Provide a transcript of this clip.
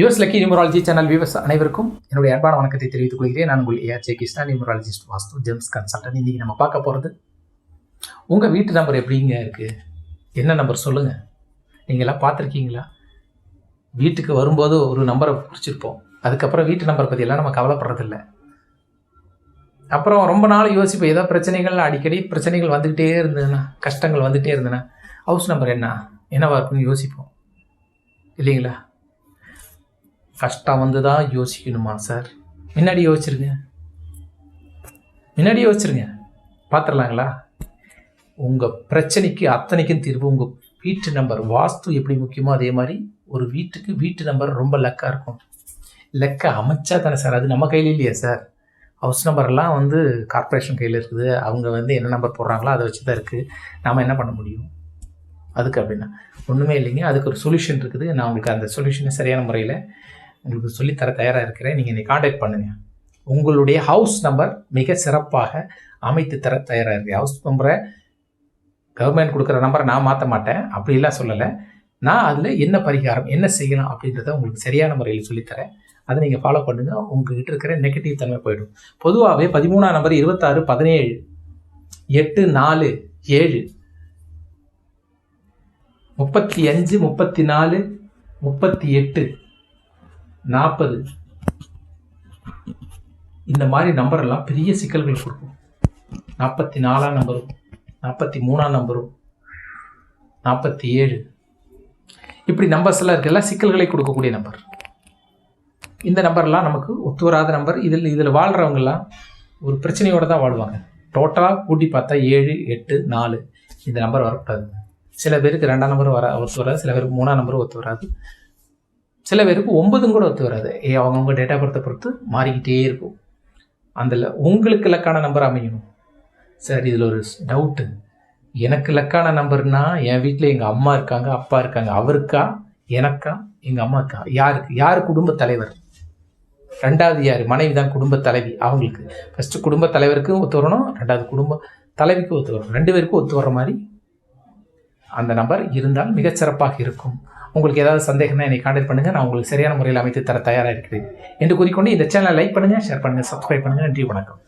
US lucky numerology channel viewers அனைவருக்கும் என்னுடைய அன்பான வணக்கத்தை தெரிவித்துக் கொள்கிறேன். நான் உங்கள் AR J Krishna numerologist vastu gems consultant இன்னைக்கு நம்ம பார்க்க போகிறது உங்கள் வீட்டு நம்பர் எப்படிங்க இருக்குது என்ன நம்பர் சொல்லுங்கள் நீங்களாம் பார்த்துருக்கீங்களா? வீட்டுக்கு வரும்போது ஒரு நம்பரை குறிச்சிருப்போம். அதுக்கப்புறம் வீட்டு நம்பரை பற்றியெல்லாம் நம்ம கவலைப்படுறதில்ல. அப்புறம் ரொம்ப நாள் யோசிப்போம் ஏதோ பிரச்சனைகள் அடிக்கடி பிரச்சனைகள் வந்துக்கிட்டே இருந்ததுன்னா கஷ்டங்கள் வந்துகிட்டே இருந்ததுன்னா ஹவுஸ் நம்பர் என்ன? என்னவா இருக்குன்னு யோசிப்போம். இல்லைங்களா? கஷ்டம் வந்து தான் யோசிக்கணுமா சார் முன்னாடி யோசிச்சிருங்க. முன்னாடி யோசிச்சிருங்க. பார்த்துடலாங்களா உங்கள் பிரச்சனைக்கு அத்தனைக்கும் தீர்வு உங்கள் வீட்டு நம்பர் வாஸ்து எப்படி முக்கியமோ அதே மாதிரி ஒரு வீட்டுக்கு வீட்டு நம்பர் ரொம்ப லக்காக இருக்கும். லெக்க அமைச்சா தானே சார் அது நம்ம கையில் இல்லையா சார் ஹவுஸ் நம்பர்லாம் வந்து கார்ப்பரேஷன் கையில் இருக்குது. அவங்க வந்து என்ன நம்பர் போடுறாங்களோ அதை வச்சு தான் இருக்குது நாம் என்ன பண்ண முடியும்? அதுக்கு அப்படின்னா ஒன்றுமே இல்லைங்க. அதுக்கு ஒரு சொல்யூஷன் இருக்குது. நான் உங்களுக்கு அந்த சொல்யூஷனை சரியான முறையில் உங்களுக்கு சொல்லித்தர தயாராக இருக்கிறேன். நீங்கள் என்னை காண்டாக்ட் பண்ணுங்கள் உங்களுடைய ஹவுஸ் நம்பர் மிக சிறப்பாக அமைத்து தர தயாராக இருக்கு. ஹவுஸ் நம்பரை கவர்மெண்ட் கொடுக்குற நம்பரை நான் மாற்ற மாட்டேன். அப்படிலாம் சொல்லலை. நான் அதில் என்ன பரிகாரம் என்ன செய்யலாம் அப்படின்றத உங்களுக்கு சரியான முறையில் சொல்லித்தரேன். அதை நீங்கள் ஃபாலோ பண்ணுங்கள் உங்ககிட்ட இருக்கிற நெகட்டிவ் தன்மை போயிடும். பொதுவாகவே பதிமூணாம் நம்பர் இருபத்தாறு பதினேழு எட்டு நாலு ஏழு முப்பத்தி அஞ்சு முப்பத்தி நாலு முப்பத்தி எட்டு. நாற்பது. இந்த மாதிரி நம்பர் எல்லாம் பெரிய சிக்கல்கள் கொடுக்கும். நாற்பத்தி நாலாம் நம்பரும் நாற்பத்தி மூணாம் நம்பரும் நாற்பத்தி ஏழு இப்படி நம்பர்ஸ் எல்லாம் இருக்கெல்லாம் சிக்கல்களை கொடுக்கக்கூடிய நம்பர் இந்த நம்பர்லாம் நமக்கு ஒத்து வராத நம்பர் இதில் இதில் வாழ்கிறவங்கெல்லாம் ஒரு பிரச்சனையோடு தான் வாழ்வாங்க. டோட்டலாக கூட்டி பார்த்தா ஏழு எட்டு நாலு. இந்த நம்பர் வரக்கூடாது. சில பேருக்கு ரெண்டாம் நம்பரும் வர ஒத்து வராது. சில பேருக்கு மூணாம் நம்பரும் ஒத்து வராது. சில பேருக்கு ஒன்பதும் கூட ஒத்து வராது. ஏ அவங்கவுங்க டேட் ஆஃப் பர்த்தை பொறுத்து மாறிக்கிட்டே இருக்கும். அதில் உங்களுக்கு லக்கான நம்பர் அமையணும். சார் இதில் ஒரு டவுட்டு எனக்கு லக்கான நம்பர்னா என் வீட்டில் எங்கள் அம்மா இருக்காங்க அப்பா இருக்காங்க. அவருக்கா? எனக்கா? எங்கள் அம்மாக்கா? யாருக்கு? யார் குடும்ப தலைவர்? ரெண்டாவது யார்? மனைவி தான் குடும்ப தலைவி அவங்களுக்கு. ஃபஸ்ட்டு குடும்ப தலைவருக்கும் ஒத்து வரணும் ரெண்டாவது குடும்ப தலைவிக்கும் ஒத்து வரணும். ரெண்டு பேருக்கும் ஒத்து வர மாதிரி அந்த நம்பர் இருந்தால் மிகச்சிறப்பாக இருக்கும். உங்களுக்கு ஏதாவது சந்தேகம்னா என்னை காண்டக்ட் பண்ணுங்கள் நான் உங்களுக்கு சரியான முறையில் அமைத்து தர தயாராக இருக்கிறேன். என்று கூறிக்கொண்டு இந்த சேனலை லைக் பண்ணுங்கள் ஷேர் பண்ணுங்கள் சப்ஸ்கிரைப் பண்ணுங்கள் நன்றி வணக்கம்.